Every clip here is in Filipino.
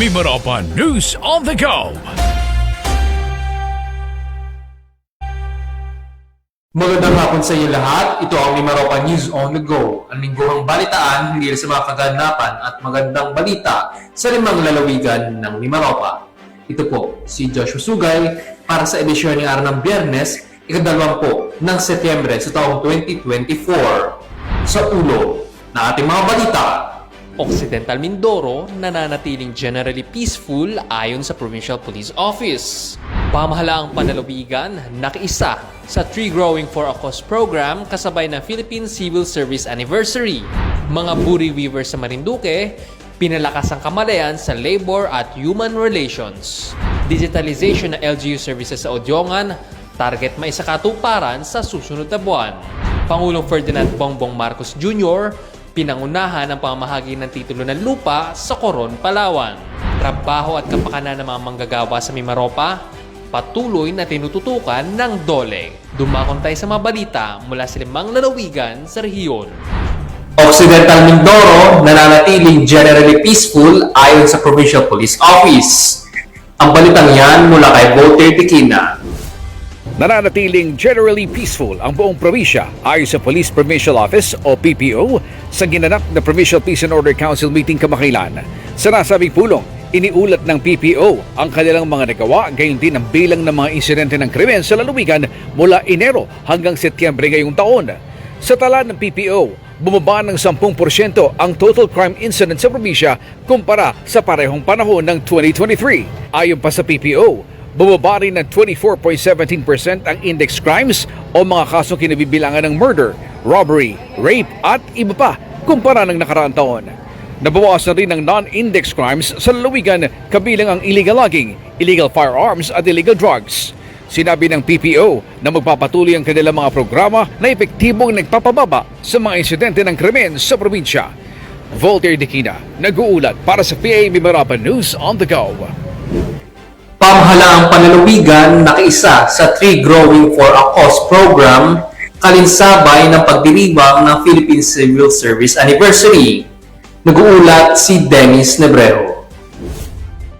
Mimaropa News on the Go! Magandang hapon sa inyo lahat. Ito ang Mimaropa News on the Go. Ang lingguhang balitaan hindi sa mga kaganapan at magandang balita sa limang lalawigan ng Mimaropa. Ito po si Joshua Sugay para sa edisyon ng araw ng Biyernes, ikadalawampu ng Setyembre sa taong 2024. Sa ulo ng ating mga balita, Occidental Mindoro nananatiling generally peaceful ayon sa Provincial Police Office. Pamahalaang panalawigan nakiisa sa Tree Growing for a Cause program kasabay ng Philippine Civil Service Anniversary. Mga buri weavers sa Marinduque, pinalakas ang kamalayan sa labor at human relations. Digitalization ng LGU services sa Odyongan, target maisakatuparan sa susunod na buwan. Pangulong Ferdinand Bongbong Marcos Jr., pinangunahan ang pamamahagi ng titulo ng lupa sa Coron, Palawan. Trabaho at kapakanan ng mga manggagawa sa Mimaropa, patuloy na tinututukan ng DOLE. Dumakon tayo sa mga balita mula sa limang lalawigan sa rehiyon. Occidental Mindoro nananatiling generally peaceful ayon sa Provincial Police Office. Ang balitang yan mula kay Voltaire Tequina. Nananatiling generally peaceful ang buong probinsya ayon sa Police Provincial Office o PPO sa ginanap na Provincial Peace and Order Council meeting kamakailan. Sa nasabing pulong, iniulat ng PPO ang kanilang mga nagawa gayon din ang bilang ng mga insidente ng krimen sa lalawigan mula Enero hanggang Setyembre ngayong taon. Sa tala ng PPO, bumaba ng 10% ang total crime incident sa probinsya kumpara sa parehong panahon ng 2023. Ayon pa sa PPO, bumaba rin ng 24.17% ang index crimes o mga kasong kinabibilangan ng murder, robbery, rape at iba pa kumpara ng nakaraang taon. Nabawasan rin ang non-index crimes sa lalawigan kabilang ang illegal logging, illegal firearms at illegal drugs. Sinabi ng PPO na magpapatuloy ang kanilang mga programa na epektibong nagpapababa sa mga insidente ng krimen sa probinsya. Voltaire Dequina, nag-uulat para sa PA Mimarapa News on the Go. Pamahalaang panalawigan nakiisa sa Tree Growing for a Cause program kalinsabay ng pagdiriwang ng Philippine Civil Service Anniversary. Nag-uulat si Dennis Nebrejo.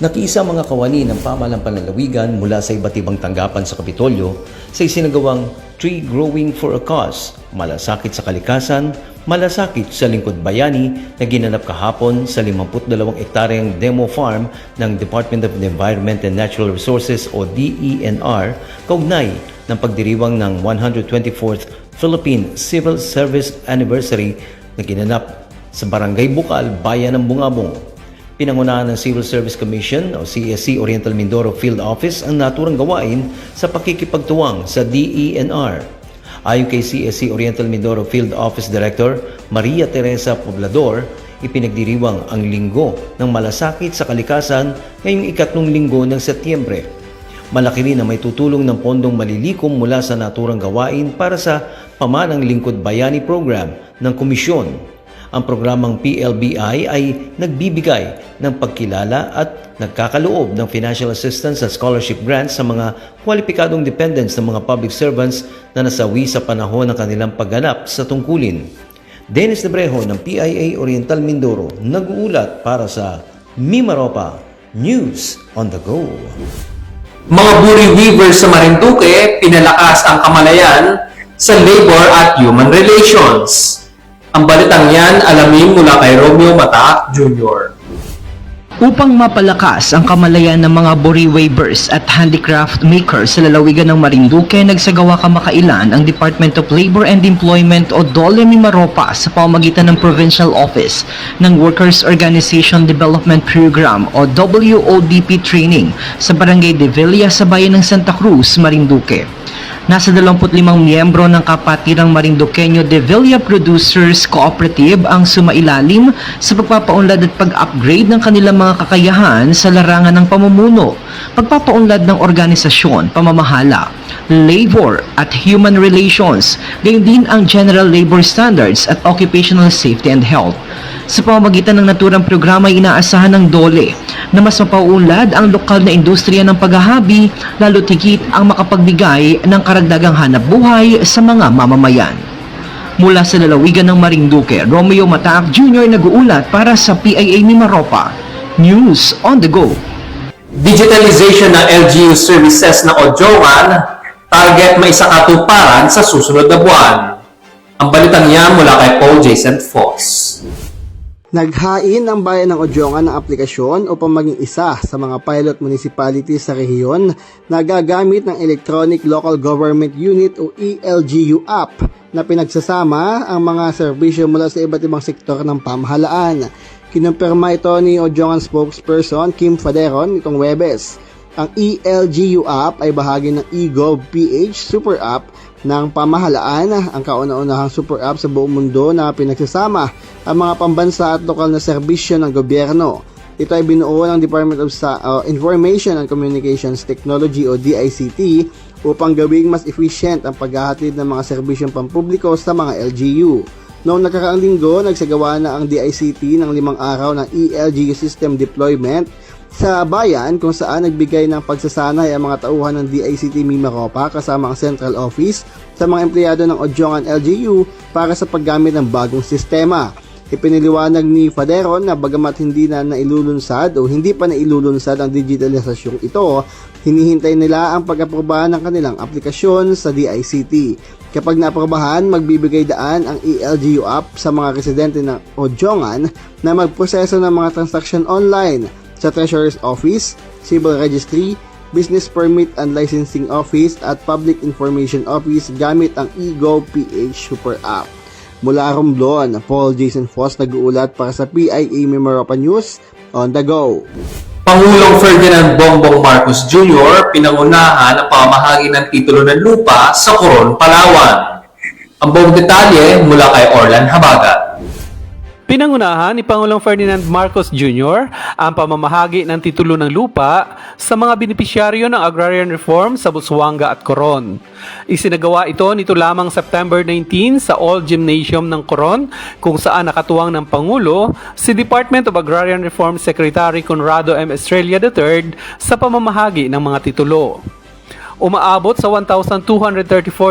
Nakiisa mga kawani ng pamalang panlalawigan mula sa iba't ibang tanggapan sa Kapitolyo sa isinagawang Tree Growing for a Cause, malasakit sa kalikasan, malasakit sa lingkod bayani na ginanap kahapon sa 52 ektaryang demo farm ng Department of Environment and Natural Resources o DENR kaugnay ng pagdiriwang ng 124th Philippine Civil Service Anniversary na ginanap sa Barangay Bukal, Bayan ng Bungabong. Pinangunahan ng Civil Service Commission o CSC Oriental Mindoro Field Office ang naturang gawain sa pakikipagtuwang sa DENR. Ayon kay CSC Oriental Mindoro Field Office Director Maria Teresa Poblador, ipinagdiriwang ang linggo ng malasakit sa kalikasan ngayong ikatlong linggo ng Setyembre. Malaki rin na may tutulong ng pondong malilikom mula sa naturang gawain para sa Pamanang Lingkod Bayani Program ng Komisyon ang programang PLBI ay nagbibigay ng pagkilala at nagkakaloob ng financial assistance at scholarship grants sa mga kwalipikadong dependents ng mga public servants na nasawi sa panahon ng kanilang pagganap sa tungkulin. Dennis Nebrejo ng PIA Oriental Mindoro nag-uulat para sa Mimaropa News on the Go. Mga buri weavers sa Marinduque, pinalakas ang kamalayan sa labor at human relations. Ang balitang yan alamin mula kay Romeo Mata Jr. upang mapalakas ang kamalayan ng mga buri weavers at handicraft makers sa lalawigan ng Marinduque, nagsagawa kamakailan ang Department of Labor and Employment o DOLE Mimaropa sa pamamagitan ng Provincial Office ng Workers Organization Development Program o WODP training sa Barangay De Villa sa bayan ng Santa Cruz, Marinduque. Nasa 25 miyembro ng kapatirang Marinduqueño de Villa Producers Cooperative ang sumailalim sa pagpapaunlad at pag-upgrade ng kanilang mga kakayahan sa larangan ng pamumuno, pagpapaunlad ng organisasyon, pamamahala, labor at human relations, gayon din ang general labor standards at occupational safety and health. Sa pamamagitan ng naturang programa ay inaasahan ng DOLE na mas mapauunlad ang lokal na industriya ng paghahabi lalo tigit ang makapagbigay ng karagdagang hanap buhay sa mga mamamayan. Mula sa lalawigan ng Marinduque, Romeo Mataak Jr. nag-uulat para sa PIA Mimaropa. News on the go. Digitalization ng LGU services ng Odjongan, target may isakatuparan sa susunod na buwan. Ang balitang yan mula kay Paul Jason Foss. Naghain ang bayan ng Odjongan ng aplikasyon upang maging isa sa mga pilot municipalities sa rehiyon na gagamit ng Electronic Local Government Unit o ELGU app na pinagsasama ang mga serbisyo mula sa iba't ibang sektor ng pamahalaan. Kinumpirma ito ni Odjongan spokesperson Kim Faderon itong Webes. Ang ELGU app ay bahagi ng eGov PH Super App ng pamahalaan ang kauna-unahang super app sa buong mundo na pinagsasama ang mga pambansa at lokal na serbisyo ng gobyerno. Ito ay binuo ng Department of uh, Information and Communications Technology o DICT upang gawing mas efficient ang paghahatid ng mga serbisyong pampubliko sa mga LGU. Noong nakaraang linggo, nagsagawa na ang DICT ng limang araw ng ELGU system deployment sa bayan kung saan nagbigay ng pagsasanay ang mga tauhan ng DICT Mimaropa kasama ang central office sa mga empleyado ng Odjongan LGU para sa paggamit ng bagong sistema. Ipiniliwanag ni Faderon na bagamat hindi na nailulunsad o hindi pa nailulunsad ang digitalisasyong ito, hinihintay nila ang pag-aprobahan ng kanilang aplikasyon sa DICT. Kapag naaprobahan, magbibigay daan ang ELGU app sa mga residente ng Odjongan na magproseso ng mga transaksyon online sa Treasurer's Office, Civil Registry, Business Permit and Licensing Office at Public Information Office gamit ang eGov PH Super App. Mula Romblon, Paul Jason Foss nag-uulat para sa PIA Mimaropa News on the go. Pangulong Ferdinand Bongbong Marcos Jr. pinangunahan ang pamahagi ng titulo ng lupa sa Coron, Palawan. Ang buong detalye mula kay Orlan Habagat. Pinangunahan ni Pangulong Ferdinand Marcos Jr. ang pamamahagi ng titulo ng lupa sa mga benepisyaryo ng agrarian reform sa Busuanga at Coron. Isinagawa ito nito lamang September 19 sa All Gymnasium ng Coron kung saan nakatuwang ng Pangulo si Department of Agrarian Reform Secretary Conrado M. Estrella III sa pamamahagi ng mga titulo. Umaabot sa 1,234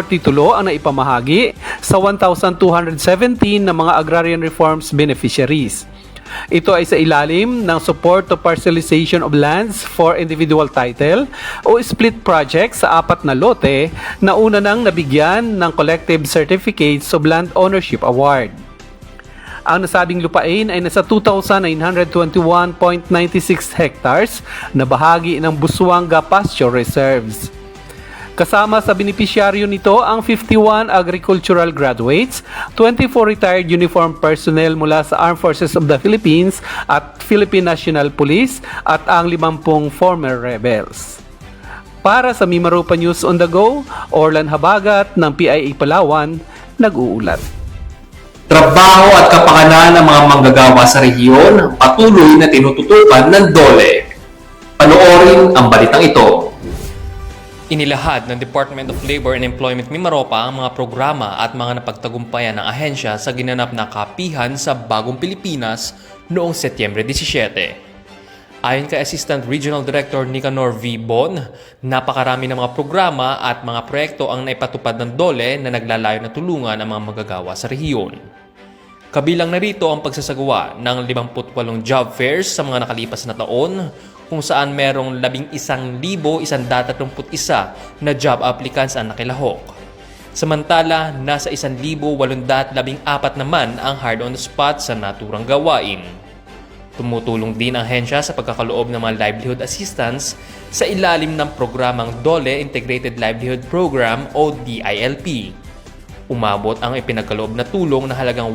titulo ang naipamahagi sa 1,217 na mga agrarian reforms beneficiaries. Ito ay sa ilalim ng Support to Parcelization of Lands for Individual Title o split project sa apat na lote na una nang nabigyan ng Collective Certificates of Land Ownership Award. Ang nasabing lupain ay nasa 2,921.96 hectares na bahagi ng Busuanga Pasture Reserves. Kasama sa benepisyaryo nito ang 51 agricultural graduates, 24 retired uniform personnel mula sa Armed Forces of the Philippines at Philippine National Police at ang 50 former rebels. Para sa Mimaropa News on the Go, Orlan Habagat ng PIA Palawan, nag-uulat. Trabaho at kapakanan ng mga manggagawa sa rehiyon patuloy na tinututukan ng DOLE. Panoorin ang balitang ito. Inilahad ng Department of Labor and Employment Mimaropa ang mga programa at mga napagtagumpayan ng ahensya sa ginanap na kapihan sa Bagong Pilipinas noong Setyembre 17. Ayon kay Assistant Regional Director Nicanor V. Bon, napakarami ng mga programa at mga proyekto ang naipatupad ng DOLE na naglalayo na tulungan ang mga magagawa sa rehiyon. Kabilang narito ang pagsasagawa ng 58 job fairs sa mga nakalipas na taon kung saan merong 11,131 na job applicants ang nakilahok. Samantala, nasa 1,814 naman ang hard on the spot sa naturang gawain. Tumutulong din ang hensya sa pagkakaloob ng mga livelihood assistance sa ilalim ng programang DOLE Integrated Livelihood Program o DILP. Umabot ang ipinagkaloob na tulong na halagang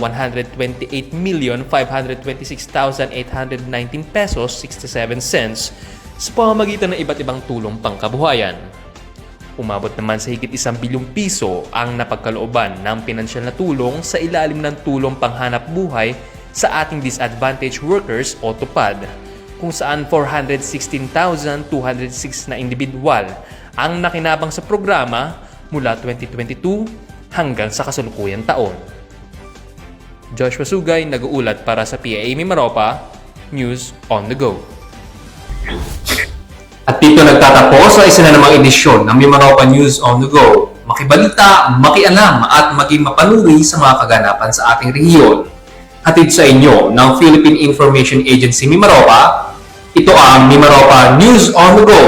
128,526,819 pesos 67 cents sa pamamagitan ng iba't ibang tulong pangkabuhayan. Umabot naman sa higit isang bilyong piso ang napagkalooban ng pinansyal na tulong sa ilalim ng tulong panghanap buhay sa ating disadvantaged workers o TUPAD, kung saan 416,206 na individual ang nakinabang sa programa mula 2022 hanggang sa kasalukuyang taon. Joshua Sugay nag-uulat para sa PAA Mimaropa, News on the Go. At dito nagtatapos ang isa na namang edisyon ng Mimaropa News on the Go. Makibalita, makialam at maging mapanuri sa mga kaganapan sa ating rehiyon. Hatid sa inyo ng Philippine Information Agency Mimaropa, ito ang Mimaropa News on the Go.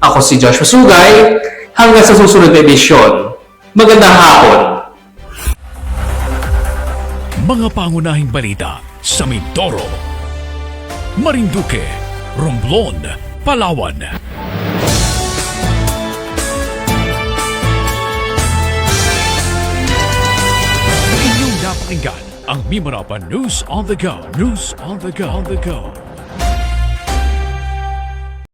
Ako si Joshua Sugay, hanggang sa susunod na edisyon. Magandang hapon! Mga pangunahing balita sa Mindoro, Marinduque, Romblon, Palawan. Inyong napakinggan ang Mimarapa News on the Go. News on the Go. On the Go.